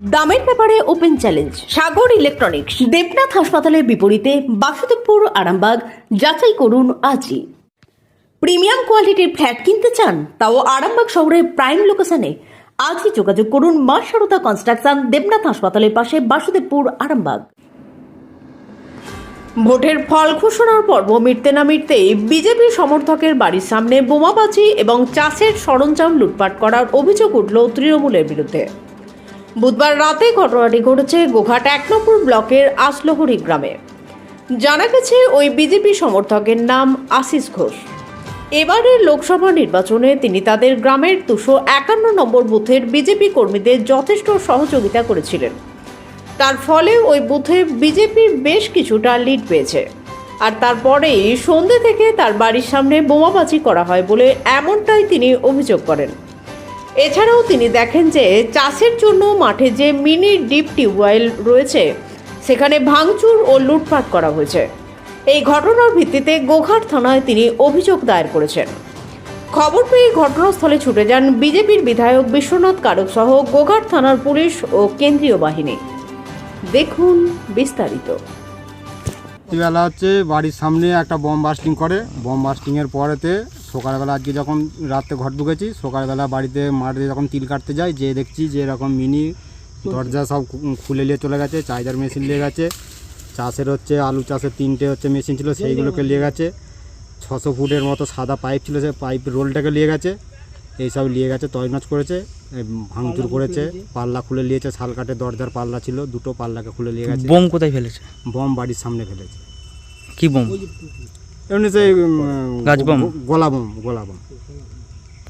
দামের ব্যাপারে open challenge, Sagar electronics, Debnath হাসপাতালের বিপরীতে বাসুদেবপুর, আরামবাগ, যাচাই করুন আজই। প্রিমিয়াম কোয়ালিটির ফ্ল্যাট কিনতে চান, তাও আরামবাগ শহরের প্রাইম লোকেশনে। আজই যোগাযোগ করুন মা সারদা কনস্ট্রাকশন, দেবনাথ হাসপাতালের পাশে বাসুদেবপুর, আরামবাগ। ভোটের ফল ঘোষণার পর্ব মিটতে না মিটতেই বিজেপি সমর্থকের বাড়ির সামনে বোমাবাজি এবং চাষের সরঞ্জাম লুটপাট করার অভিযোগ উঠল তৃণমূলের বিরুদ্ধে। বুধবার রাতে ঘটনাটি ঘটেছে গোঘাট এক নম্বর ব্লকের আসলহরি গ্রামে। জানা গেছে, ওই বিজেপি সমর্থকের নাম আশিস ঘোষ। এবারের লোকসভা নির্বাচনে তিনি তাদের গ্রামের দুশো একান্ন নম্বর বুথের বিজেপি কর্মীদের যথেষ্ট সহযোগিতা করেছিলেন। তার ফলে ওই বুথে বিজেপির বেশ কিছুটা লিড পেয়েছে। আর তারপরেই সন্ধ্যে থেকে তার বাড়ির সামনে বোমাবাজি করা হয় বলে এমনটাই তিনি অভিযোগ করেন। এছাড়াও তিনি দেখেন যে চাষের জন্য মাঠে যে মিনি ডিপ টিউবওয়েল রয়েছে, সেখানে ভাঙচুর ও লুটপাট করা হয়েছে। এই ঘটনার ভিত্তিতে গোঘাট থানায় তিনি অভিযোগ দায়ের করেছেন। খবর পেয়ে ঘটনাস্থলে ছুটে যান বিজেপির বিধায়ক বিশ্বনাথ কারক সহ গোঘাট থানার পুলিশ ও কেন্দ্রীয় বাহিনী। দেখুন বিস্তারিত। রাত্রিবেলা হচ্ছে বাড়ির সামনে একটা বম বাস্টিং করে। বম বাস্টিংয়ের পরেতে সকালবেলা আজকে যখন রাতে ঘর ঢুকেছি সকালবেলা বাড়িতে মাঠে যখন তিল কাটতে যাই যে দেখছি যে এরকম মিনি দরজা সব খুলে নিয়ে চলে গেছে চার্জার মেশিন নিয়ে গেছে। চাষের হচ্ছে আলু চাষের তিনটে হচ্ছে মেশিন ছিল সেইগুলোকে নিয়ে গেছে। ছশো ফুটের মতো সাদা পাইপ ছিল সে পাইপ রোলটাকে নিয়ে গেছে। এইসব নিয়ে গেছে তৈনাজ করেছে ভাঙচুর করেছে পাল্লা খুলে নিয়েছে শাল কাঠের দরজার পাল্লা ছিল দুটো পাল্লাকে খুলে নিয়ে গেছে। বোম কোথায় ফেলেছে? বোম বাড়ির সামনে ফেলেছে। কি বোম? এমনি সেই গাছ বোম? গোলা বোম গোলা বোম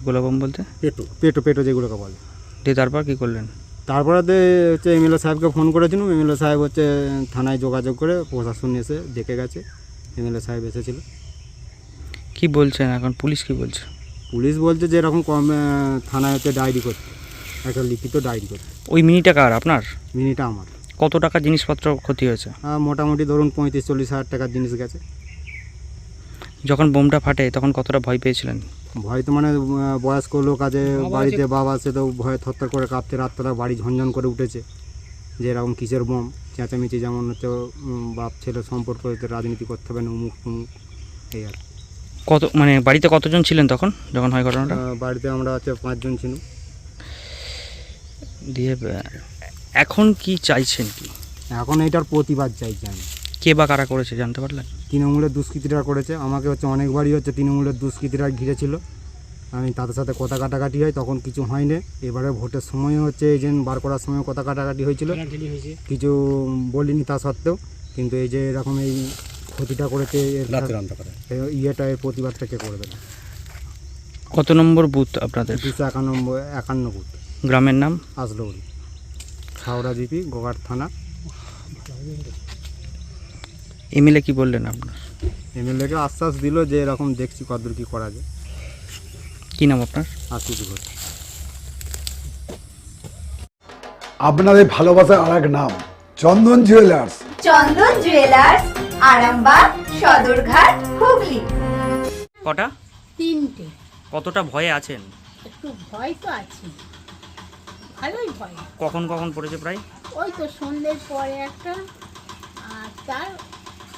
গোলা বোম বলতে? পেটো পেটো পেটো যেগুলোকে বলে। দিয়ে তারপর কি করলেন? তারপরে হচ্ছে এমএলএ সাহেবকে ফোন করেছিলাম। এমএলএ সাহেব হচ্ছে থানায় যোগাযোগ করে প্রশাসন এসে দেখে গেছে। এমএলএ সাহেব এসেছিল। কি বলছেন এখন? পুলিশ কি বলছে? পুলিশ বলছে যে এরকম কম থানায় হচ্ছে ডায়েরি করতে একটা লিখিত ডায়েরি করতে ওই মিনিটা কার? আপনার? মিনিটা আমার। কত টাকা জিনিসপত্র ক্ষতি হয়েছে? মোটামুটি ধরুন পঁয়ত্রিশ চল্লিশ হাজার টাকার জিনিস গেছে। যখন বোমটা ফাটে তখন কতটা ভয় পেয়েছিলেন? ভয় তো মানে বয়স্ক লোক আছে বাড়িতে বাবা আছে তো ভয়ে থরথর করে কাঁপতে রাত্রেবেলা বাড়ি ঝনঝন করে উঠেছে যে এরকম কিসের বম? চেঁচামেচি যেমন হচ্ছে বাপ ছেলে সম্পর্ক রাজনীতি করতে হবে না উমুক তুমুক এই আর কত মানে বাড়িতে কতজন ছিলেন তখন যখন হয় ঘটনাটা? বাড়িতে আমরা হচ্ছে পাঁচজন ছিল দিয়ে এখন কি চাইছেন কি? এখন এইটার প্রতিবাদ চাইছি আমি। কে বা কারা করেছে জানতে পারলেন? তৃণমূলের দুষ্কৃতীরা করেছে। আমাকে হচ্ছে অনেকবারই হচ্ছে তৃণমূলের দুষ্কৃতীরা ঘিরেছিল। আমি তাদের সাথে কথা কাটাকাটি হয় তখন কিছু হয়নি। এবারে ভোটের সময় হচ্ছে এই যে বার করার সময় কথা কাটাকাটি হয়েছিল। কিছু বলিনি তা সত্ত্বেও কিন্তু এই যে এরকম এই ক্ষতিটা করেছে এর- ইয়েটা এর প্রতিবাদটা কে করবে না। কত নম্বর বুথ আপনাদের? দুশো একানব্বই একান্ন বুথ। গ্রামের নাম? আসলো হাওড়া জিপি গোঘাট থানা। এমএলএ কি বললেন আপনার? এমএলএকে আশ্বাস দিল যে এরকম দেখছি কতদূর কী করা যায়। কি নাম আপনার? আশিস ঘোষ। আপনাদের ভালোবাসার আর এক নাম চন্দন জুয়েলার্স। চন্দন জুয়েলার্স আরামবাগ সদরঘাট হুগলি। কটা? তিনটে। কতটা ভয়ে আছেন? একটু ভয় তো আছে। ভালোই ভয়। কখন কখন পড়েছে প্রায়? ওই তো সন্ধ্যের পরে একটা আর তার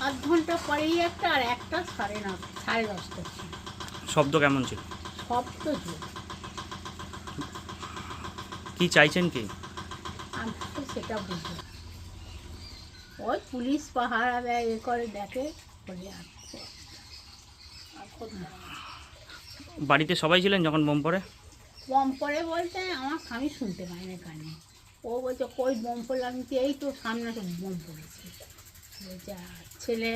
আধ ঘণ্টা পরেই একটা আর একটা সাড়ে ন সাড়ে দশটা ছিল শব্দ কেমন ছিল? তো জোর কি চাইছেন কি? আমি তো সেটা বুঝি ওই পুলিশ পাহারা দেয় এ করে দেখে বাড়িতে সবাই ছিলেন যখন বোম পড়ে? বম পড়ে বলতে আমার স্বামী শুনতে পায় না কানে। ও বলছে কই বম পড়ল? আমি বলছি, এই তো সামনে তো বম পড়েছে। "আর ছেলে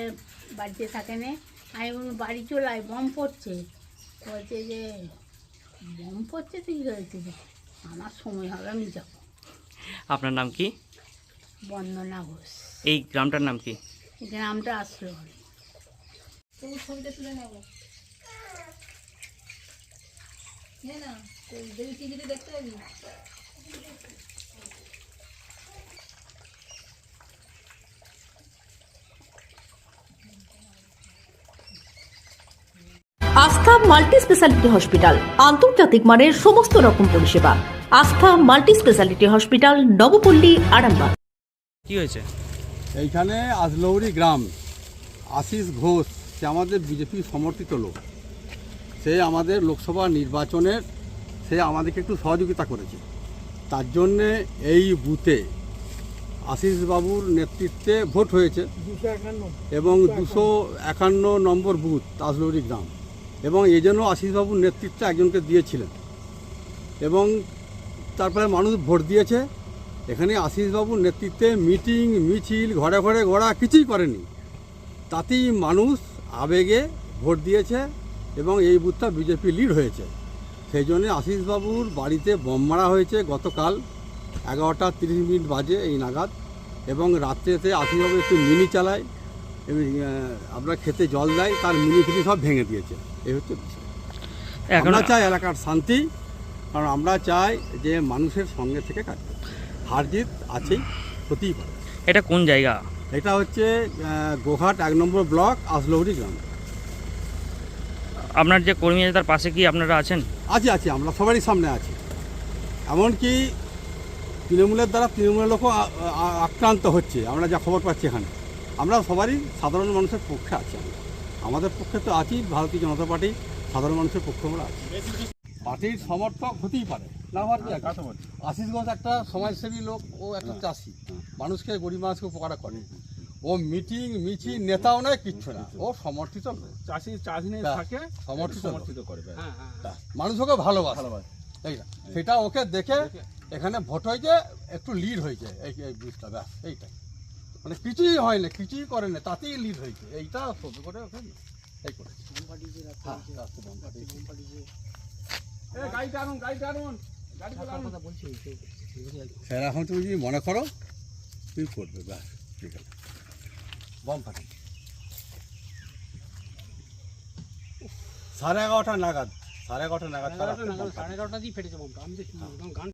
বাড়িতে থাকে না আমি বললাম, বাড়ি চলে আয় বম পড়ছে। বলছে যে বম পড়ছে তুই হয়েছে যে আমার সময় হবে আমি যাব। আপনার নাম কি? বন্দনা ঘোষ। এই গ্রামটার নাম কি? গ্রামটা আসলো হবে আস্থা মাল্টি স্পেশালিটি হসপিটাল আন্তর্জাতিক মানের সমস্ত রকম পরিষেবা। Astha multi speciality hospital Nabapally Arambagh. কি হয়েছে? এইখানে আজলৌরি গ্রাম আশিস ঘোষ সে আমাদের বিজেপি সমর্থিত লোক। সে আমাদের লোকসভা নির্বাচনের সে আমাদেরকে একটু সহযোগিতা করেছে। তার জন্যে এই বুথে আশিস বাবুর নেতৃত্বে ভোট হয়েছে। এবং দুশো একান্ন নম্বর বুথ তাজলৌরি গ্রাম। এবং এই জন্য আশিসবাবুর নেতৃত্বে একজনকে দিয়েছিলেন। এবং তারপরে মানুষ ভোট দিয়েছে। এখানে আশিসবাবুর নেতৃত্বে মিটিং, মিছিল, ঘরে ঘরে ঘোরা কিছুই করেনি। তাতেই মানুষ আবেগে ভোট দিয়েছে এবং এই বুথটা বিজেপি লিড হয়েছে। সেই জন্য আশিসবাবুর বাড়িতে বোম মারা হয়েছে গতকাল এগারোটা তিরিশ মিনিট বাজে এই নাগাদ এবং রাত্রেতে আশিসবাবু একটু মিনি চালায় আপনার খেতে জল দেয়, তার মিনি ফিনি সব ভেঙে দিয়েছে। এই হচ্ছে বিষয়। আমরা চাই এলাকার শান্তি কারণ আমরা চাই যে মানুষের সঙ্গে থেকে কাজ। হার জিত আছেই হতেই পারে। এটা কোন জায়গা? এটা হচ্ছে গোঘাট এক নম্বর ব্লক আজলৌরি গ্রাম। আপনার যে কর্মী আছে তার পাশে কি আপনারা আছেন? আছি আছি আমরা সবারই সামনে আছি। এমনকি তৃণমূলের দ্বারা তৃণমূলের লোকও আক্রান্ত হচ্ছে আমরা যা খবর পাচ্ছি এখানে। আমরা সবারই সাধারণ মানুষের পক্ষে আছি আমরা। আমাদের পক্ষে তো আছি ভারতীয় জনতা পার্টি সাধারণ মানুষের পক্ষে আমরা আছি। পার্টির সমর্থক হতেই পারে। না হওয়ার কি আছে? আশিস ঘোষ একটা সমাজসেবী লোক ও একটা চাষি। মানুষকে গরিব মানুষকে উপকার করে। ও মিটিং মিছিল নেতাও নয় কিচ্ছু না। ও সমর্থিত চাষি চাষি নিয়ে থাকে সমর্থিত সমর্থিত করবে মানুষ ওকে ভালোবাসে। এই না, সেটা ওকে দেখে এখানে ভোট হয়েছে একটু লিড হয়েছে এই এই বুঝটা ব্যাস এইটাই। মানে কিছুই হয় না কিছুই করে না তাতেই লিড হয়েছে। এইটা সহ্য করে ওকে এই হ্যাঁ, স্যার এখন তুমি যদি মনে করো তুই করবে ব্যাস ঠিক আছে। বম ফাটি। সাড়ে এগারোটা নাগাদ সাড়ে এগারোটা নাগাদ তারা বম ফাটিয়েছে।